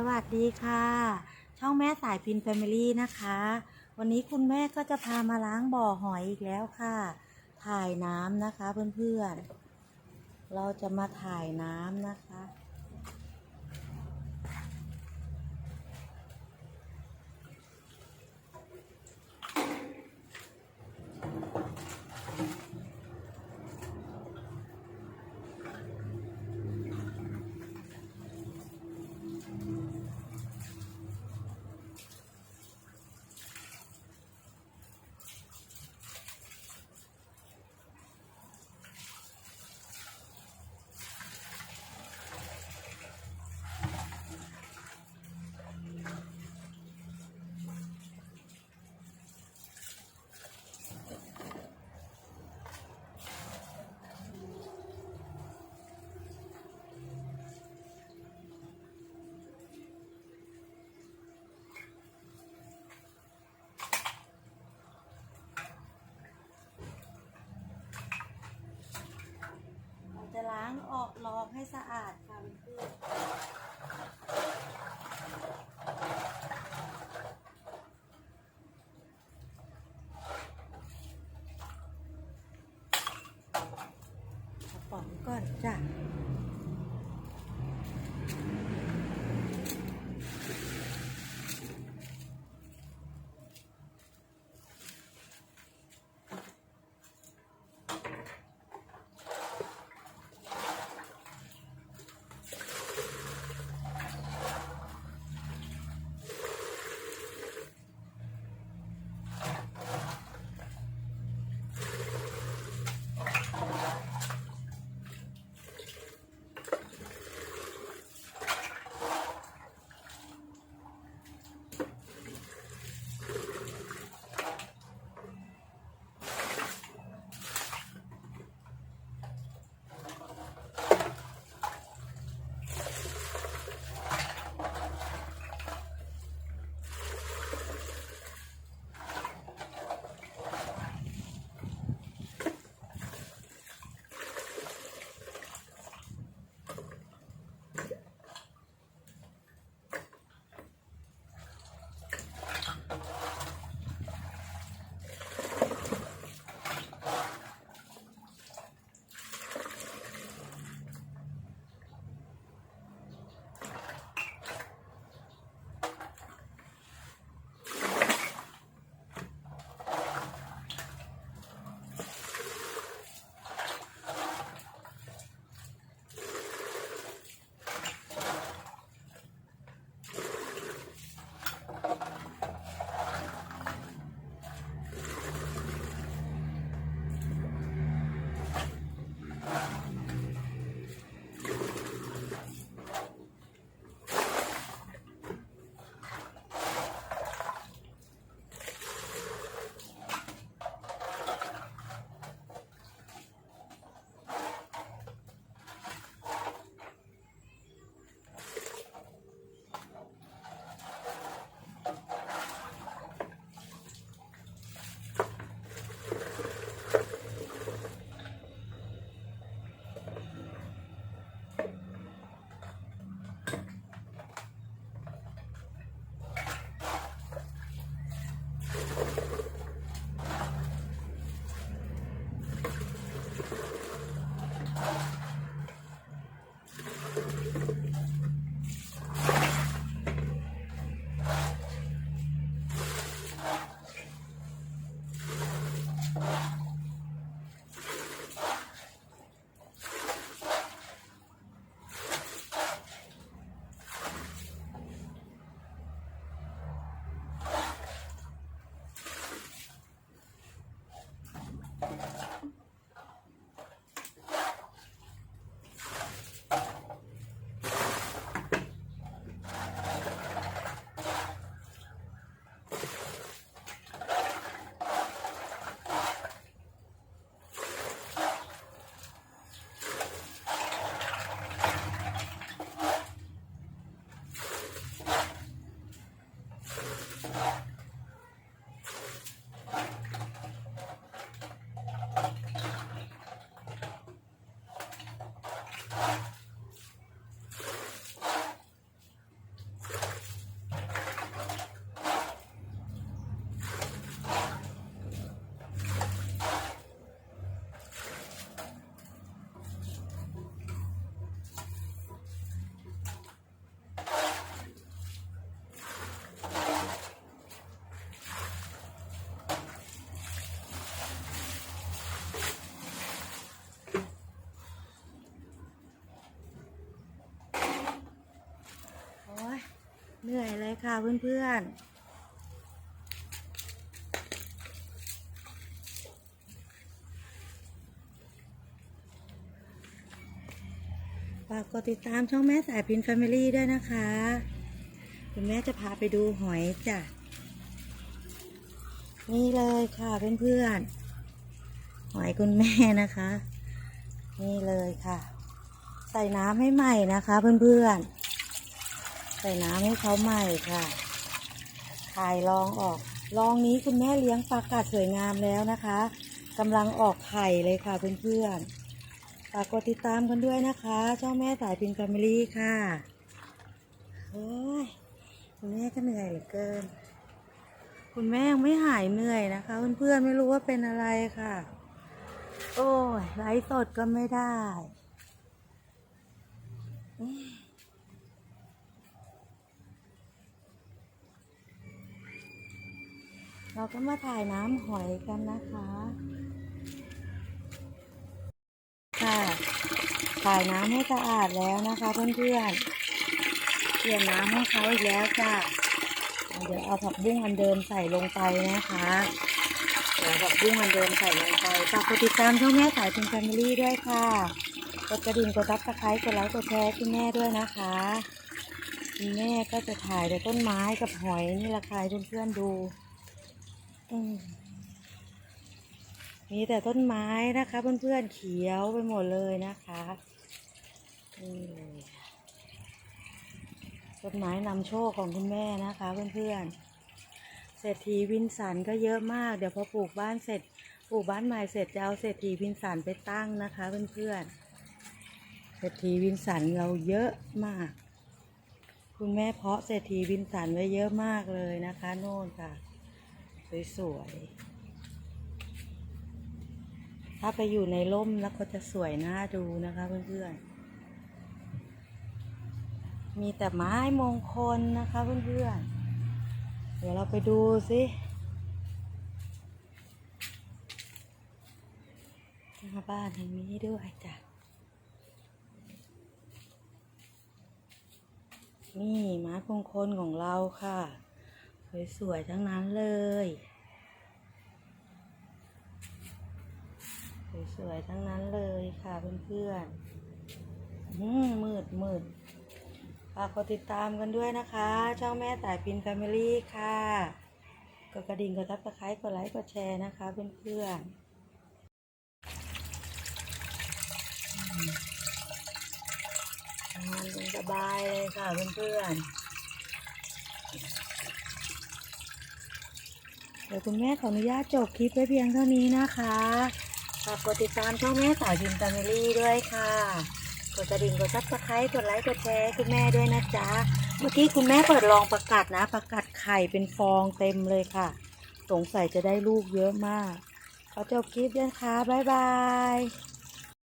สวัสดีค่ะ ช่องแม่สายพินแฟมิลี่นะคะ วันนี้คุณแม่ก็จะพามาล้างบ่อหอยอีกแล้วค่ะ ถ่ายน้ำนะคะเพื่อนๆ เราจะมาถ่ายน้ำนะคะ ออกลอกให้สะอาดค่ะเพื่อนกระป๋องก่อนจ้ะ ค่ะเพื่อนๆฝากกดติดตามช่องแม่สายพินแฟมิลี่ด้วยนะคะคุณแม่จะพาไปดูหอยจ้ะ นี่เลยค่ะเพื่อนๆ หอยคุณแม่นะคะ นี่เลยค่ะ ใส่น้ำให้ใหม่นะคะเพื่อนๆ ส่น้ำให้เขาใหม่ค่ะถ่ายรองออกรองนี้คุณแม่เลี้ยงปลากัดสวยงามแล้วนะคะกำลังออกไข่เลยค่ะเพื่อนๆฝากกดติดตามกันด้วยนะคะช่องแม่สายพินแฟมิลี่ค่ะโอ้ยคุณแม่ก็เหนื่อยเหลือเกิน คุณแม่ยังไม่หายเหนื่อยนะคะ เพื่อนๆไม่รู้ว่าเป็นอะไรค่ะ โอ้ยไลฟ์สดก็ไม่ได้อืม เราก็มาถ่ายน้ำหอยกันนะคะ ค่ะถ่ายน้ำให้สะอาดแล้วนะคะเพื่อนๆเปลี่ยนน้ำให้เขาอีกแล้วจ้ะเดี๋ยวเอาผักบุ้งอันเดิมใส่ลงไปนะคะเดี๋ยวผักบุ้งอันเดิมใส่ลงไปฝากกดติดตามช่องแม่สายเป็นแฟมิลี่ด้วยค่ะกดกระดิ่งกดซับสไครต์กดไลค์กดแชร์คุณแม่ด้วยนะคะคุณแม่ก็จะถ่ายแต่ต้นไม้กับหอยนี่แหละค่ะเพื่อนๆดู มีแต่ต้นไม้นะคะเพื่อนๆเขียวไปหมดเลยนะคะนี่เลยค่ะต้นไม้นำโชคของคุณแม่นะคะเพื่อนๆเศรษฐีวินสันก็เยอะมาก เดี๋ยวพอปลูกบ้านเสร็จปลูกบ้านใหม่เสร็จจะเอาเศรษฐีวินสันไปตั้งนะคะเพื่อนๆเศรษฐีวินสันเราเยอะมาก คุณแม่เพาะเศรษฐีวินสันไว้เยอะมากเลยนะคะ โน่นค่ะ สวยๆ ถ้าไปอยู่ในร่มแล้วก็จะสวยน่าดูนะคะเพื่อนๆ มีแต่ไม้มงคลนะคะเพื่อนๆ เดี๋ยวเราไปดูสิหน้าบ้านแห่งนี้ด้วยจ้ะ นี่ไม้มงคลของเราค่ะ สวยๆทั้งนั้นเลยสวยๆทั้งนั้นเลยค่ะเพื่อนๆมมืดมืดฝากกดติดตามกันด้วยนะคะ ช่องแม่สายพินแฟมิลี่ค่ะกดกระดิ่งกดซับสไครต์กดไลค์กดแชร์นะคะเพื่อนๆทำงานกันสบายเลยค่ะเพื่อนๆ เดี๋ยวคุณแม่ขออนุญาตจบคลิปไว้เพียงเท่านี้นะคะฝากกดติดตามช่องแม่สายพินแฟมิลี่ด้วยค่ะ กดกระดิ่งกดซับสไครต์กดไลค์กดแชร์คุณแม่ด้วยนะจ๊ะ เมื่อกี้คุณแม่เปิดลองประกาศนะ ประกาศไข่เป็นฟองเต็มเลยค่ะ สงสัยจะได้ลูกเยอะมาก ขอจบคลิปด้วยค่ะ บ๊ายบาย